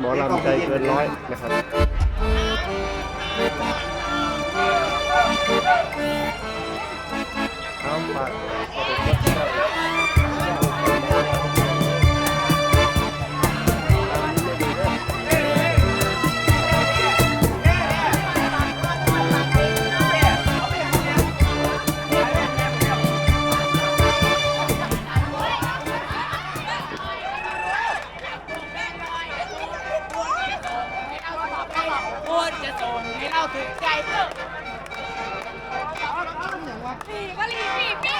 หมอลำใจเกินร้อยนะครับเอาฝาก เอาถึงใจเถอะพี่วลีพี่พี่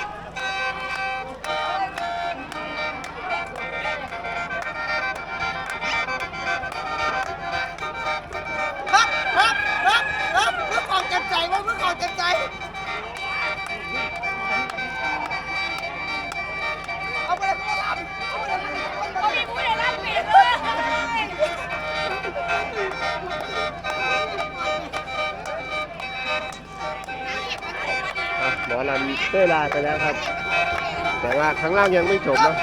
อะหมอลำเต้ลาไปแล้วครับ แต่ว่าข้งล่างยังไม่จบนะ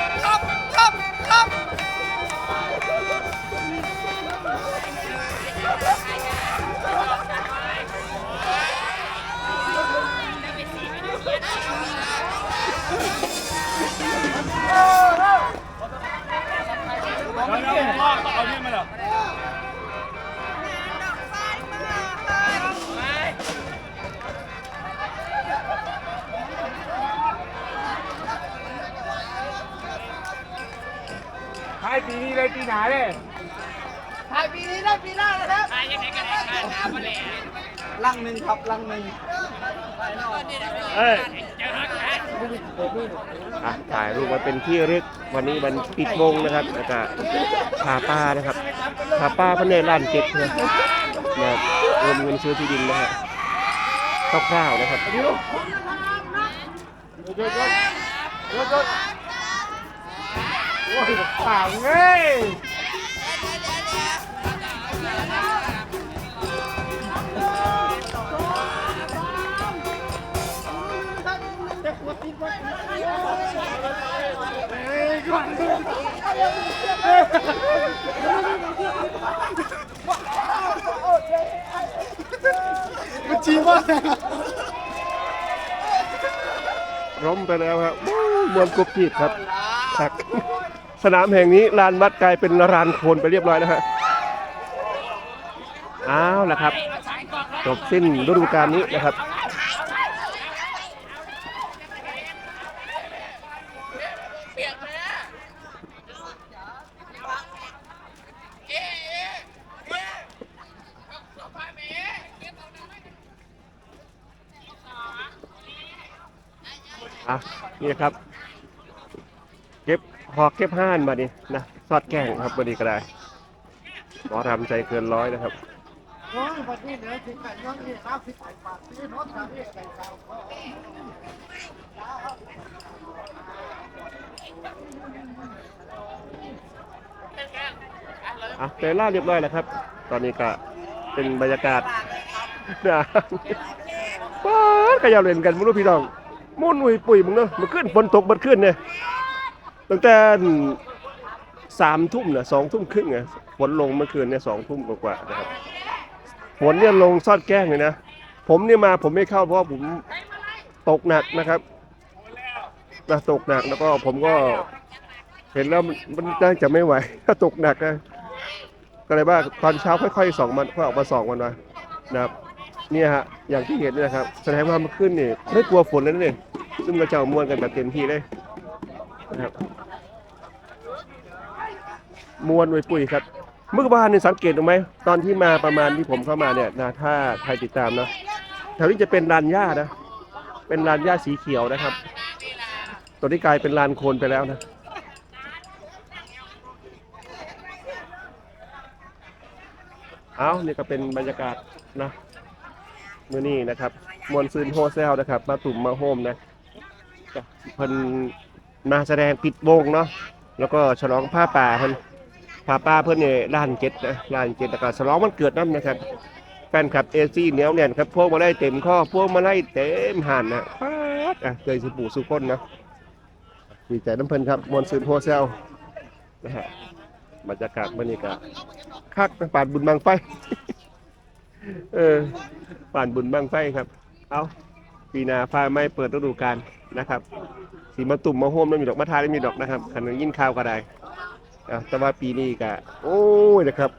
เอาเนี่ยมาเหรอ ปีนี้เลยปีหนาเลยถ่ายปีนี้ได้ปีหน้านะครับตายยังไงกันแน่ตายน้ำมาเลยลังหนึ่งครับลังหนึ่งเอ้ยเจอกันอะถ่ายรูปมาเป็นที่ระลึกวันนี้วันปิดวงนะครับแล้วก็พาป้านะครับพาป้าเพันในร้านเก็บนะนะรวมเงินซื้อที่ดินนะฮะคร่าวๆนะครับ อ้ยป่าเง้ยมันจีว่าล้มไปแล้วครับวู้มวนกบกริบครับครับ สนามแห่งนี้ลานวัดกลายเป็นลานโคลนไปเรียบร้อยแล้วฮะอ้าวละครับ จบสิ้นฤดูกาลนี้นะครับอะนี่นะครับ เก็บหอเก็บห้านมาดินะซอดแกงครับวันนี้ก็ได้หมอทำใจเกินร้อยนะครับโอ้ยวันนี้เหลือถึงกันย้อนนี่ครับสิบแปดบาทซื้อรถครับพี่ใส่เตาอะเตล่าเรียบร้อยแล้วครับ ตอนนี้ก็เป็นบรรยากาศนะป้าขยาวเล่นกันมึงรู้พี่น้องมุ่นหุยปุ๋ยมึงเนอะมันขึ้นฝนตกมันขึ้นเนี่ย ตั้งแต่สามทุ่มนี่ยสองทุ่มครึ่งไงฝนลงเมื่อคืนเนี่ยสองทุ่มกว่าๆนะครับฝนเนี่ยลงซอดแกล้งเลยนะ ผมเนี่ยมาผมไม่เข้าเพราะว่าผมตกหนักนะครับนะตกหนักแล้วก็ผมก็เห็นแล้วมันน่าจะไม่ไหว ถ้าตกหนักนะก็เลยว่าตอนเช้าค่อยๆส่องมันค่อยออกมาส่องมันมานะครับเนี่ยฮะอย่างที่เห็นเนยนะครับ แสดงว่ามันขึ้นนี่ไม่กลัวฝนเลยนี่ซึ่งเราจะเอามวนกันแบบเต็มที่เลยนะครับ มวนไว้ปุ๋ยครับ เมื่อวานนี่สังเกตดูไหมตอนที่มาประมาณที่ผมเข้ามาเนี่ยนะถ้าใครติดตามนะแถวนี้จะเป็นลานหญ้านะ เป็นลานหญ้าสีเขียวนะครับตัวนี้กลายเป็นลานโคลนไปแล้วนะเอานี่ก็เป็นบรรยากาศนะมื้อนี้นะครับ มวลซืนโฮเซลนะครับ มาตุ่มมาโฮมนะเพิ่นมาแสดงปิดวงเนาะแล้วก็ฉลองผ้าป่าเพิ่น ผาป่าเพิ่อนเนี่ยล้านเจ็ดนะล้านเจ็ดแล้วก็ฉลองวันเกิดน้ำนะครับแฟนคลับเอซี่เหนียวแน่นครับพวกมาไล่เต็มข้อพวกมาไล่เต็มหันนะป๊าดอะเคยสุปูสุคนนะดีใจน้ำเพลินครับมวลซืนโฮเซลนะฮะบรรยากาศมื้อนี้ก็คักปานบุญบังไฟ เออปานบุญบังไฟครับ เอาปีนาฟ้าไม่เปิดฤดูกาลนะครับ สีมาตุ่มมาโฮมแล้วมีดอกมะทาได้มีดอกนะครับขันยินข้าวก็ได้ อะแต่ว่าปีนี้ก็โอ้ยนะครับ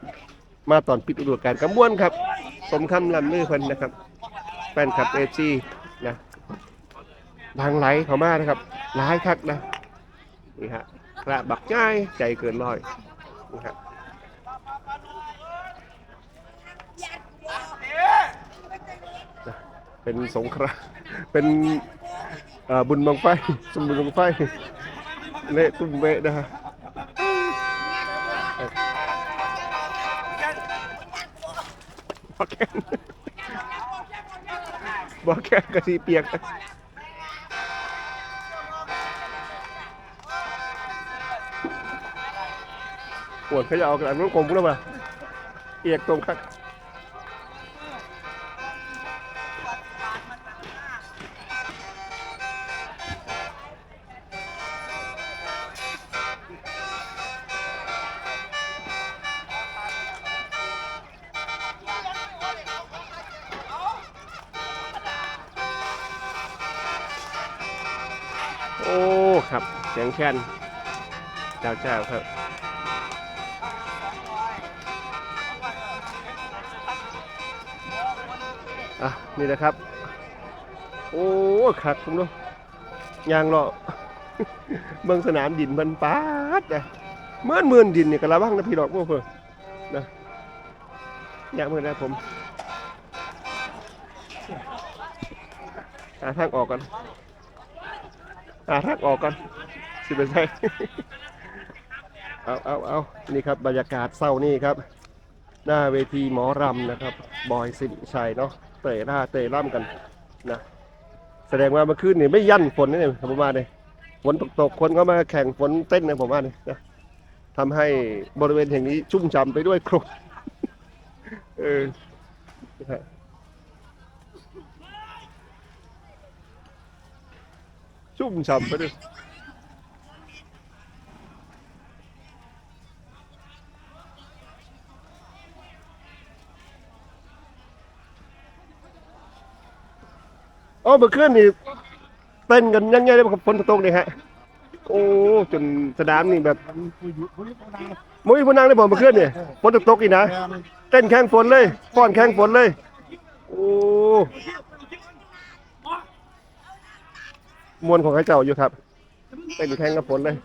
มาตอนปิดฤดูกาลกำบ้วนครับ สมคำลำลือเพิ่นนะครับแฟนคลับเอจีนะทางไหลเขามานะครับหลายคักนะนี่ฮะกระบักง่ายใจเกินร้อยนี่ครับนะเป็นสงครามเป็นบุญบังไฟสมบุญบังไฟเละตุ้มเวะนะฮะ บอกแค่นบอกแค่นกะสีเปียกปวดเขาจะเอากระดาษนุ่งกลมพุ่งเข้ามาเอียกตรงครับ อ้ครับเสียงแคนเจ้าเจ้าครับอะนี่นะครับ โอ้ขัดผมเนาะยางเลาะเบิ่งสนามดินมันปาดนะเมื่อนเมื่อนดินนี่กระวังนะพี่ดอกพวกเพิ่อนนะอยากเมื่อนนะผมหาทางออกกัน หาทางออกกันสิเป็นไงเอาเอาเอานี่ครับบรรยากาศเศร้านี่ครับ หน้าเวทีหมอรำนะครับ บอยสิริชัยเนาะเตะหน้าเตะร่ำกันนะแสดงว่าเมื่อคืนนี่ไม่ยั่นฝนนี่ผมว่าเนี่ยฝนตกตกๆคนก็มาแข่งฝนเต้นนะผมว่าเนี่ยนะทำให้บริเวณแห่งนี้ชุ่มฉ่ำไปด้วยโครนเออนะฮะ ชุ่มฉ่ำไปด้วยอ๋อเมื่อคืนนี่เต้นกันยังไงเลยครับฝนตกเนี่ยฮะ โอ้จนสนามนี่แบบมุ้ยพนังได้บอกเมื่อคืนเนี่ยฝนตกๆอีกนะเต้นแข่งฝนเลยฟ้อนแข่งฝนเลย โอ้ มวลของข้าเจ้าอยู่ครับ เป็นแข่งกับฝนเลย